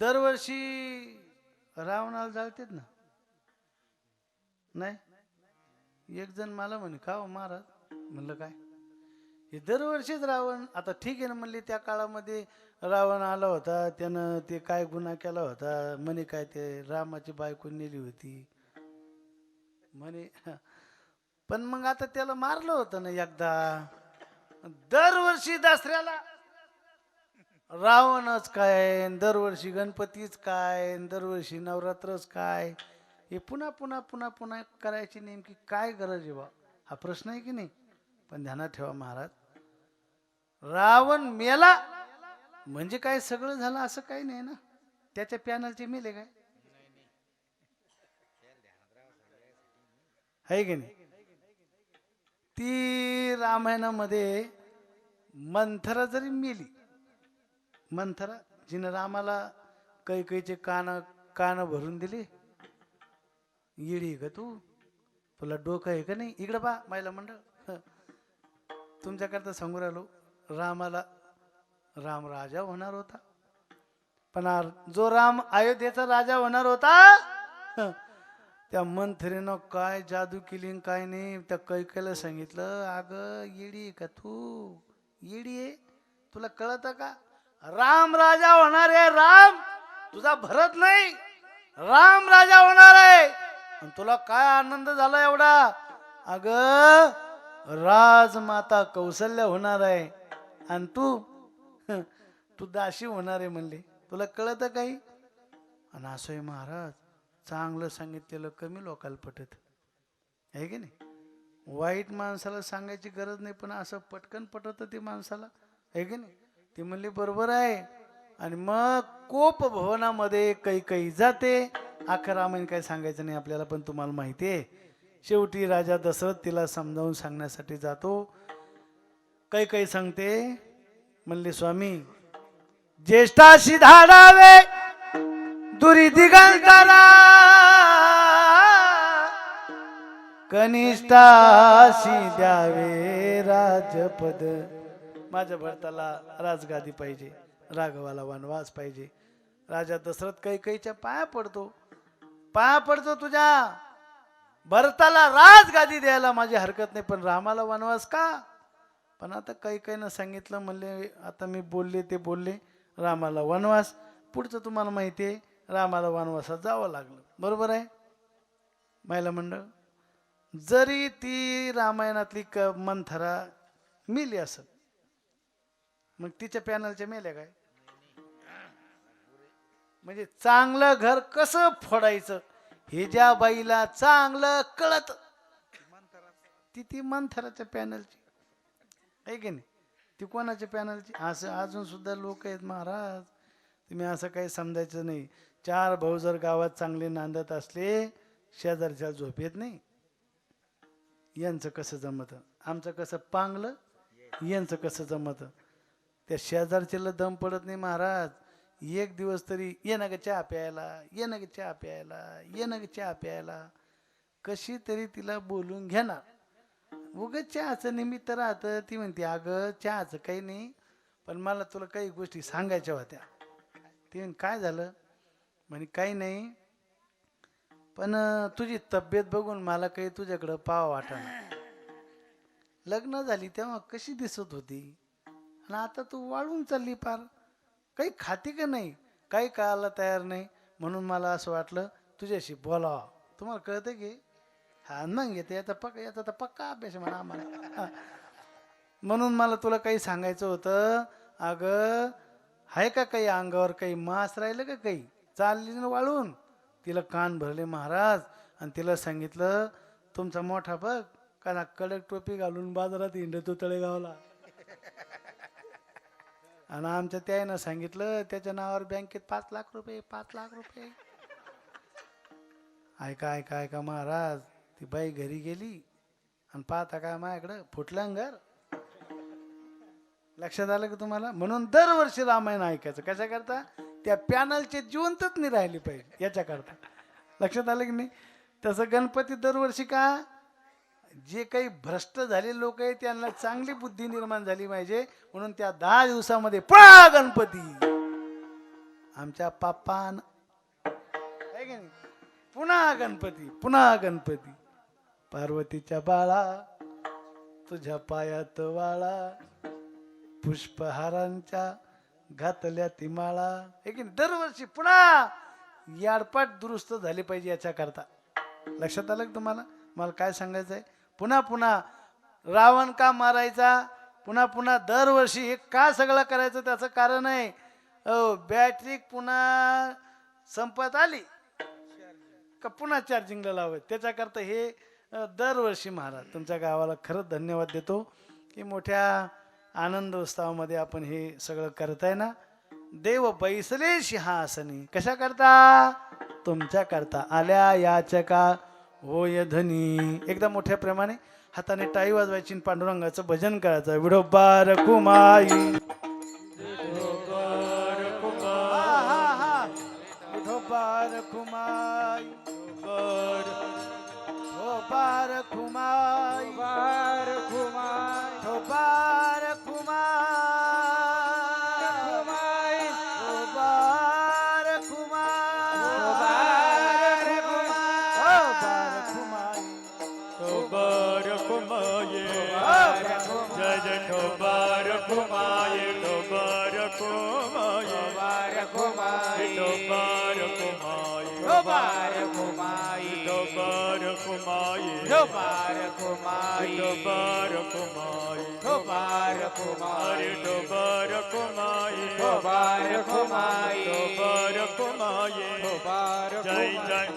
दरवर्षी रावणाला जाळतेत ना? नाही? एक जण मला म्हणे का हो महाराज? म्हणलं काय? हे दरवर्षीच रावण आता ठीक आहे ना म्हणले त्या काळामध्ये रावण आला होता त्यानं ते काय गुन्हा केला होता म्हणे काय ते रामाची बायको नेली होती. म्हणे पण मग आता त्याला मारलं होतं ना एकदा? दरवर्षी दसऱ्याला रावणच काय दरवर्षी गणपतीच काय दरवर्षी नवरात्रच काय हे पुन्हा पुन्हा पुन्हा पुन्हा करायची नेमकी काय गरज आहे बा? हा प्रश्न आहे की नाही? पण ध्यानात ठेवा महाराज. रावण मेला म्हणजे काय सगळं झालं असं काही नाही ना? त्याच्या पॅनलचे मेले काय? आहे की नाही? ती रामायणामध्ये मंथरा जरी मेली मंथरा जिनं रामाला कैकेचे कान कान भरून दिले येडी आहे का तू. तुला डोकं आहे का नाही? इकडं बा महिला मंडळ. तुमच्याकरता सांगू राहिलो रामाला राम राजा होणार होता. पण जो राम अयोध्येचा राजा होणार होता त्या मंथरीनं काय जादू केली काय नाही त्या कैकेला सांगितलं अगं येडी आहे का तू? येडी आहे? तुला कळत का? राम राजा होणार आहे राम. तुझा भरत नाही. राम राजा होणार आहे. आणि तुला काय आनंद झाला एवढा? अग राजमाता कौशल्य होणार आहे. आणि तू तू दाशी होणार आहे म्हणले. तुला कळत काही? आणि असं आहे महाराज चांगलं सांगितलेलं कमी लोकाला पटत. आहे की नाही? वाईट माणसाला सांगायची गरज नाही पण असं पटकन पटत ते माणसाला. आहे की नाही? ती म्हणले बरोबर आहे. आणि मग कोप भवनामध्ये काही काही जाते. अकरा रामायण काही सांगायचं नाही आपल्याला पण तुम्हाला माहिती आहे. शेवटी राजा दशरथ तिला समजावून सांगण्यासाठी जातो. काही काही सांगते. म्हणले स्वामी ज्येष्ठाशी धाडावे दुरी दिगंतरा कनिष्ठाशी द्यावे राजपद. माझ्या भरताला राजगादी पाहिजे राघवाला वनवास पाहिजे. राजा दशरथ कैकईच्या पाया पडतो. पाया पडतो तुझ्या. भरताला राजगादी द्यायला माझी हरकत नाही पण रामाला वनवास का? पण आता काही काहीनं सांगितलं म्हणले आता मी बोलले ते बोलले रामाला वनवास. पुढचं तुम्हाला माहिती आहे रामाला वनवासात जावं लागलं. बरोबर आहे? महिला मंडळ जरी ती रामायणातली क मंथरा मिली असत मग तिच्या पॅनलच्या मेल्या काय? म्हणजे चांगलं घर कसं फोडायचं? हे ज्या बाईला चांगलं कळत. ती ती मंथराच्या पॅनलची. आहे की नाही? ती कोणाच्या पॅनलची? असं अजून सुद्धा लोक आहेत महाराज. तुम्ही असं काही समजायचं नाही. चार भाऊ जर गावात चांगले नांदत असले शेजारच्या झोप येत नाही. यांचं कसं जमतं? आमचं कसं पांगलं? यांचं कसं जमतं? त्या शेजारच्याला दम पडत नाही महाराज. एक दिवस तरी ये ना ग चहा प्यायला ये ना ग चहा प्यायला ये ना ग चहा प्यायला. कशी तरी तिला बोलून घेणार. उगच चहाचं निमित्त राहतं. ती म्हणते अगं चहाचं काही नाही पण मला तुला काही गोष्टी सांगायच्या होत्या. ती म्हण काय झालं? म्हणे काही नाही पण तुझी तब्येत बघून मला काही तुझ्याकडं पाव वाटणार लग्न झाली तेव्हा कशी दिसत होती? आणि आता तू वाळून चालली पार. काही खाती का नाही? काही कळायला तयार नाही. म्हणून मला असं वाटलं तुझ्याशी बोलावं. तुम्हाला कळतं की? हा मग येते. याचा पक्का याचा तर पक्का अभ्यास म्हणा आम्हाला. म्हणून मला तुला काही सांगायचं होतं. अगं आहे का काही अंगावर काही मास राहिलं का काही? चालली ना वाळून. तिला कान भरले महाराज. आणि तिला सांगितलं तुमचा मोठा बघ का कडक टोपी घालून बाजारात हिंडतो तळेगावला. आणि आमच्या त्यानं सांगितलं त्याच्या नावावर बँकेत पाच लाख रुपये पाच लाख रुपये. ऐका ऐका ऐका महाराज ती बाई घरी गेली आणि पाहता काय माझ्याकडं? फुटलं घर लक्षात आलं का तुम्हाला? म्हणून दरवर्षी रामायण ऐकायचं. कशा करता? त्या पॅनलचे जिवंतच नाही राहिली पाहिजे याच्याकरता. लक्षात आलं की नाही? तसं गणपती दरवर्षी का? जे काही भ्रष्ट झाले लोक आहेत त्यांना चांगली बुद्धी निर्माण झाली पाहिजे. म्हणून त्या दहा दिवसामध्ये पळा गणपती! आमच्या पापान की पुन्हा गणपती पुन्हा गणपती. पार्वतीच्या बाळा तुझ्या पायात वाळा पुष्पहारांच्या घातल्या ती माळा. हे की दरवर्षी पुन्हा याडपाट दुरुस्त झाली पाहिजे याच्याकरता. लक्षात आलं तुम्हाला? मला काय सांगायचं आहे पुन्हा पुन्हा रावण का मारायचा? पुन्हा पुन्हा दरवर्षी हे का सगळं करायचं त्याचं कारण आहे. अहो बॅटरी पुन्हा संपत आली. का पुन्हा चार्जिंगला लावत? त्याच्याकरता हे दरवर्षी महाराज तुमच्या गावाला खरंच धन्यवाद देतो की मोठ्या आनंद उत्सवामध्ये आपण हे सगळं करताय ना? देव बैसले सिंहासनी. कशा करता तुमच्या करता आल्या याचका होय धनी. एकदम मोठ्या प्रेमाने हाताने टाळी वाजवायची आणि पांडुरंगाचं भजन करायचं विडोबार कुमाई Mubarak Humai Jai Jai.